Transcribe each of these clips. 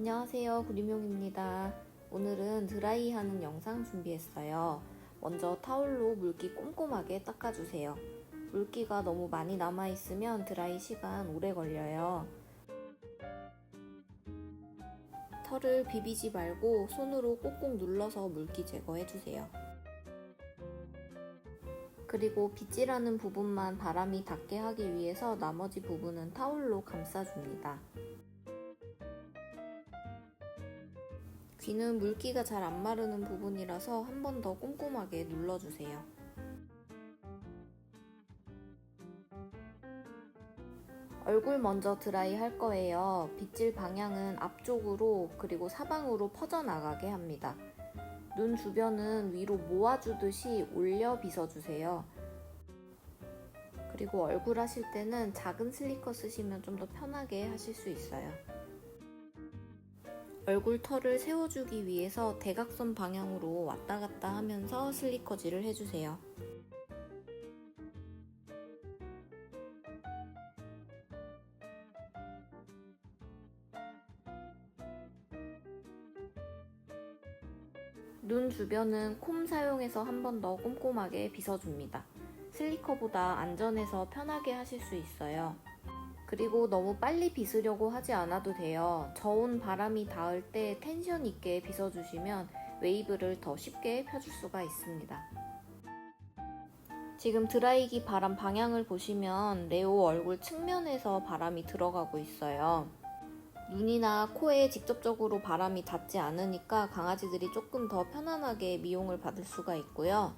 안녕하세요. 구리명입니다. 오늘은 드라이하는 영상 준비했어요. 먼저 타올로 물기 꼼꼼하게 닦아주세요. 물기가 너무 많이 남아있으면 드라이 시간 오래 걸려요. 털을 비비지 말고 손으로 꼭꼭 눌러서 물기 제거해주세요. 그리고 빗질하는 부분만 바람이 닿게 하기 위해서 나머지 부분은 타올로 감싸줍니다. 귀는 물기가 잘 안 마르는 부분이라서 한 번 더 꼼꼼하게 눌러주세요. 얼굴 먼저 드라이 할 거예요. 빗질 방향은 앞쪽으로 그리고 사방으로 퍼져나가게 합니다. 눈 주변은 위로 모아주듯이 올려 빗어주세요. 그리고 얼굴 하실 때는 작은 슬리커 쓰시면 좀 더 편하게 하실 수 있어요. 얼굴 털을 세워주기 위해서 대각선 방향으로 왔다 갔다 하면서 슬리커질을 해주세요. 눈 주변은 콤 사용해서 한 번 더 꼼꼼하게 빗어줍니다. 슬리커보다 안전해서 편하게 하실 수 있어요. 그리고 너무 빨리 빗으려고 하지 않아도 돼요. 저온 바람이 닿을 때 텐션 있게 빗어주시면 웨이브를 더 쉽게 펴줄 수가 있습니다. 지금 드라이기 바람 방향을 보시면 레오 얼굴 측면에서 바람이 들어가고 있어요. 눈이나 코에 직접적으로 바람이 닿지 않으니까 강아지들이 조금 더 편안하게 미용을 받을 수가 있고요.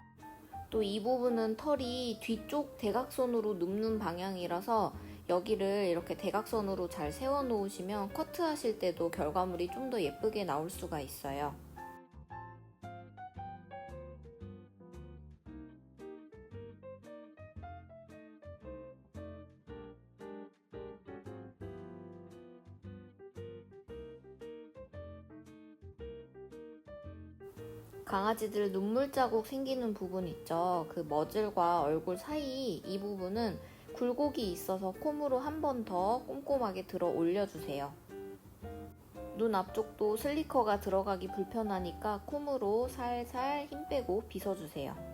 또 이 부분은 털이 뒤쪽 대각선으로 눕는 방향이라서 여기를 이렇게 대각선으로 잘 세워 놓으시면 커트 하실 때도 결과물이 좀 더 예쁘게 나올 수가 있어요. 강아지들 눈물 자국 생기는 부분 있죠. 그 머즐과 얼굴 사이 이 부분은 굴곡이 있어서 콤으로 한 번 더 꼼꼼하게 들어 올려주세요. 눈 앞쪽도 슬리커가 들어가기 불편하니까 콤으로 살살 힘 빼고 빗어주세요.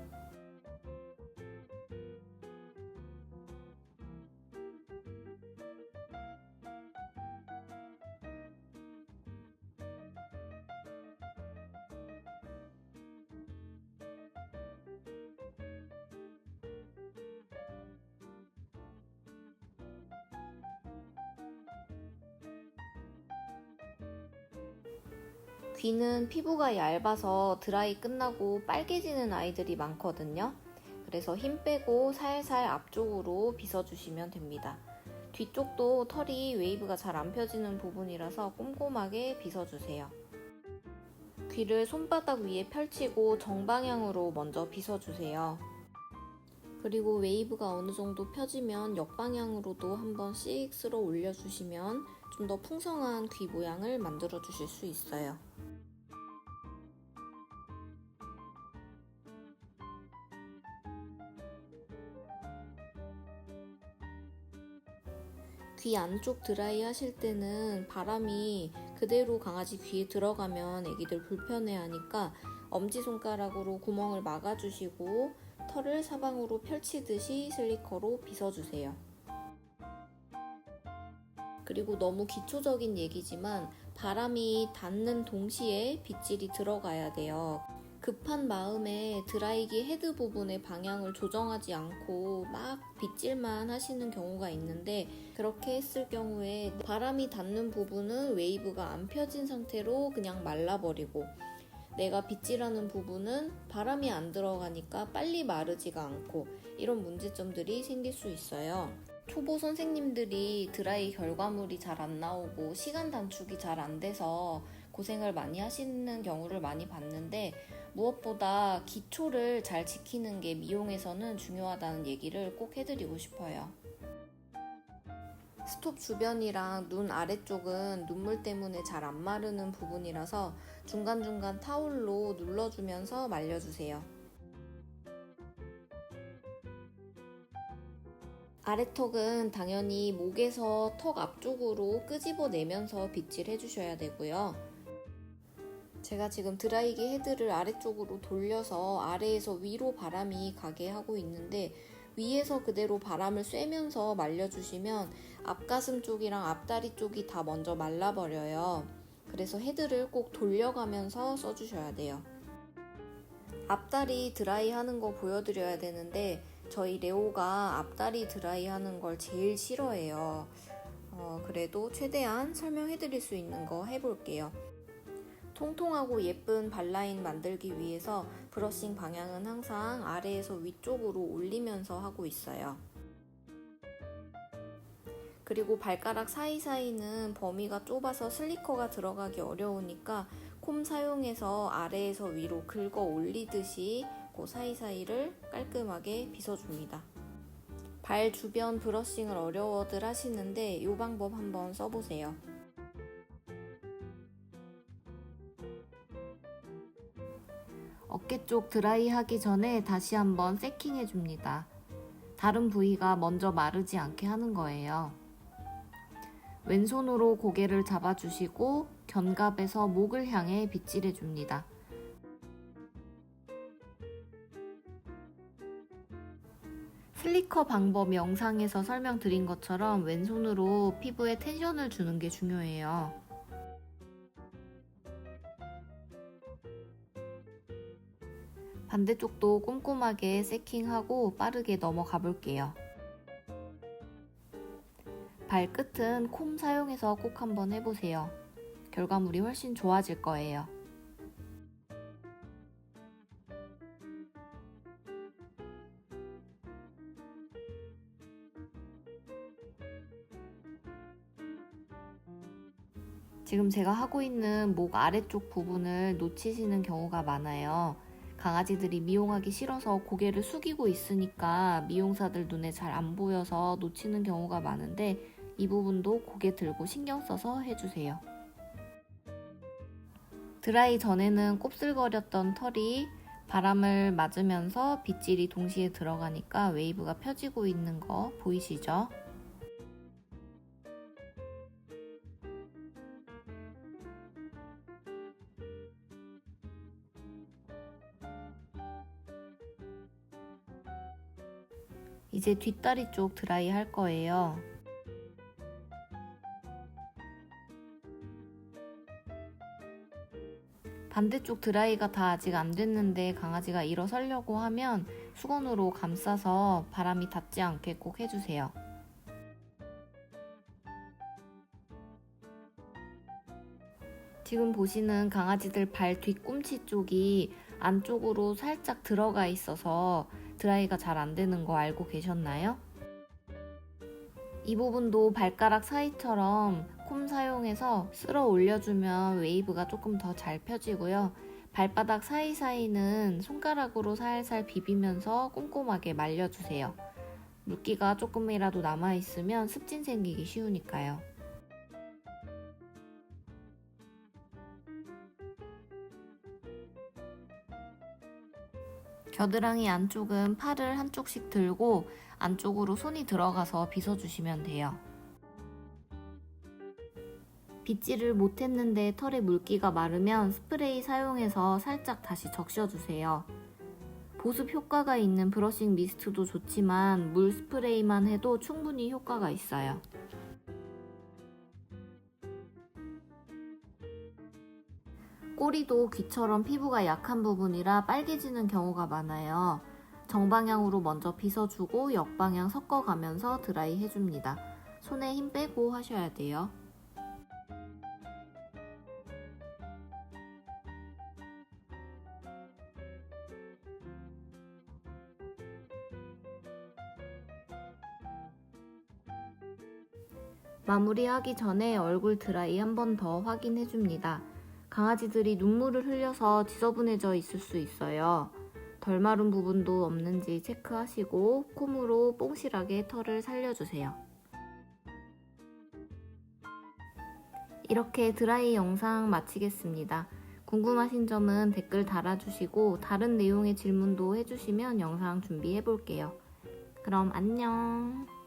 귀는 피부가 얇아서 드라이 끝나고 빨개지는 아이들이 많거든요. 그래서 힘 빼고 살살 앞쪽으로 빗어주시면 됩니다. 뒤쪽도 털이 웨이브가 잘 안 펴지는 부분이라서 꼼꼼하게 빗어주세요. 귀를 손바닥 위에 펼치고 정방향으로 먼저 빗어주세요. 그리고 웨이브가 어느 정도 펴지면 역방향으로도 한번 씩 쓸어 올려주시면 좀 더 풍성한 귀 모양을 만들어 주실 수 있어요. 귀 안쪽 드라이 하실 때는 바람이 그대로 강아지 귀에 들어가면 애기들 불편해 하니까 엄지손가락으로 구멍을 막아주시고 털을 사방으로 펼치듯이 슬리커로 빗어주세요. 그리고 너무 기초적인 얘기지만 바람이 닿는 동시에 빗질이 들어가야 돼요. 급한 마음에 드라이기 헤드 부분의 방향을 조정하지 않고 막 빗질만 하시는 경우가 있는데 그렇게 했을 경우에 바람이 닿는 부분은 웨이브가 안 펴진 상태로 그냥 말라버리고 내가 빗질하는 부분은 바람이 안 들어가니까 빨리 마르지가 않고 이런 문제점들이 생길 수 있어요. 초보 선생님들이 드라이 결과물이 잘 안 나오고 시간 단축이 잘 안 돼서 고생을 많이 하시는 경우를 많이 봤는데 무엇보다 기초를 잘 지키는 게 미용에서는 중요하다는 얘기를 꼭 해드리고 싶어요. 스톱 주변이랑 눈 아래쪽은 눈물 때문에 잘 안 마르는 부분이라서 중간중간 타올로 눌러주면서 말려주세요. 아래턱은 당연히 목에서 턱 앞쪽으로 끄집어내면서 빗질 해주셔야 되고요. 제가 지금 드라이기 헤드를 아래쪽으로 돌려서 아래에서 위로 바람이 가게 하고 있는데 위에서 그대로 바람을 쐬면서 말려주시면 앞가슴 쪽이랑 앞다리 쪽이 다 먼저 말라버려요. 그래서 헤드를 꼭 돌려가면서 써주셔야 돼요. 앞다리 드라이 하는 거 보여드려야 되는데 저희 레오가 앞다리 드라이 하는 걸 제일 싫어해요. 어, 그래도 최대한 설명해드릴 수 있는 거 해볼게요. 통통하고 예쁜 발라인 만들기 위해서 브러싱 방향은 항상 아래에서 위쪽으로 올리면서 하고 있어요. 그리고 발가락 사이사이는 범위가 좁아서 슬리커가 들어가기 어려우니까 콤 사용해서 아래에서 위로 긁어 올리듯이 그 사이사이를 깔끔하게 빗어줍니다. 발 주변 브러싱을 어려워들 하시는데 이 방법 한번 써보세요. 어깨 쪽 드라이 하기 전에 다시 한번 세킹해 줍니다. 다른 부위가 먼저 마르지 않게 하는 거예요. 왼손으로 고개를 잡아주시고 견갑에서 목을 향해 빗질해 줍니다. 슬리커 방법 영상에서 설명드린 것처럼 왼손으로 피부에 텐션을 주는 게 중요해요. 반대쪽도 꼼꼼하게 세킹하고 빠르게 넘어가 볼게요. 발끝은 콤 사용해서 꼭 한번 해보세요. 결과물이 훨씬 좋아질 거예요. 지금 제가 하고 있는 목 아래쪽 부분을 놓치시는 경우가 많아요. 강아지들이 미용하기 싫어서 고개를 숙이고 있으니까 미용사들 눈에 잘 안 보여서 놓치는 경우가 많은데 이 부분도 고개 들고 신경 써서 해주세요. 드라이 전에는 곱슬거렸던 털이 바람을 맞으면서 빗질이 동시에 들어가니까 웨이브가 펴지고 있는 거 보이시죠? 이제 뒷다리 쪽 드라이 할 거예요. 반대쪽 드라이가 다 아직 안 됐는데 강아지가 일어서려고 하면 수건으로 감싸서 바람이 닿지 않게 꼭 해주세요. 지금 보시는 강아지들 발 뒤꿈치 쪽이 안쪽으로 살짝 들어가 있어서 드라이가 잘 안 되는 거 알고 계셨나요? 이 부분도 발가락 사이처럼 콤 사용해서 쓸어 올려주면 웨이브가 조금 더 잘 펴지고요. 발바닥 사이사이는 손가락으로 살살 비비면서 꼼꼼하게 말려주세요. 물기가 조금이라도 남아있으면 습진 생기기 쉬우니까요. 겨드랑이 안쪽은 팔을 한쪽씩 들고 안쪽으로 손이 들어가서 빗어주시면 돼요. 빗질을 못했는데 털에 물기가 마르면 스프레이 사용해서 살짝 다시 적셔주세요. 보습 효과가 있는 브러싱 미스트도 좋지만 물 스프레이만 해도 충분히 효과가 있어요. 꼬리도 귀처럼 피부가 약한 부분이라 빨개지는 경우가 많아요. 정방향으로 먼저 빗어주고 역방향 섞어가면서 드라이 해줍니다. 손에 힘 빼고 하셔야 돼요. 마무리하기 전에 얼굴 드라이 한 번 더 확인해 줍니다. 강아지들이 눈물을 흘려서 지저분해져 있을 수 있어요. 덜 마른 부분도 없는지 체크하시고 콤으로 뽕실하게 털을 살려주세요. 이렇게 드라이 영상 마치겠습니다. 궁금하신 점은 댓글 달아주시고 다른 내용의 질문도 해주시면 영상 준비해 볼게요. 그럼 안녕!